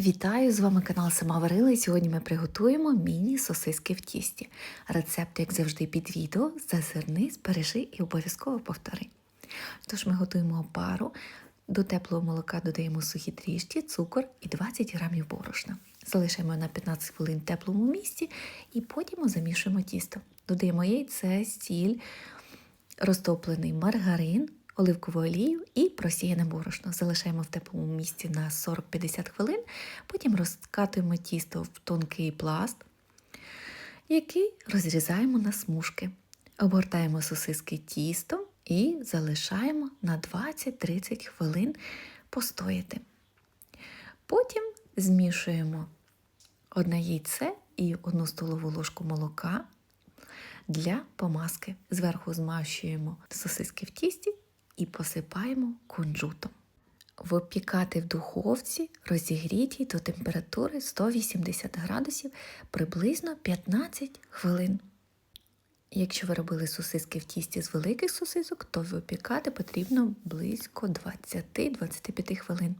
Вітаю! З вами канал Сама Варила сьогодні ми приготуємо міні-сосиски в тісті. Рецепт, як завжди, під відео. Зазирни, збережи і обов'язково повтори. Тож ми готуємо опару. До теплого молока додаємо сухі трішки, цукор і 20 грамів борошна. Залишаємо на 15 хвилин в теплому місці і потім замішуємо тісто. Додаємо яйце, сіль, розтоплений маргарин, оливкову олію і просіяне борошно. Залишаємо в теплому місці на 40-50 хвилин, потім розкатуємо тісто в тонкий пласт, який розрізаємо на смужки. Обгортаємо сосиски тістом і залишаємо на 20-30 хвилин постояти. Потім змішуємо одне яйце і одну столову ложку молока для помазки. Зверху змащуємо сосиски в тісті і посипаємо кунжутом. Випікати в духовці розігрітій до температури 180 градусів приблизно 15 хвилин. Якщо ви робили сосиски в тісті з великих сосисок, то випікати потрібно близько 20-25 хвилин.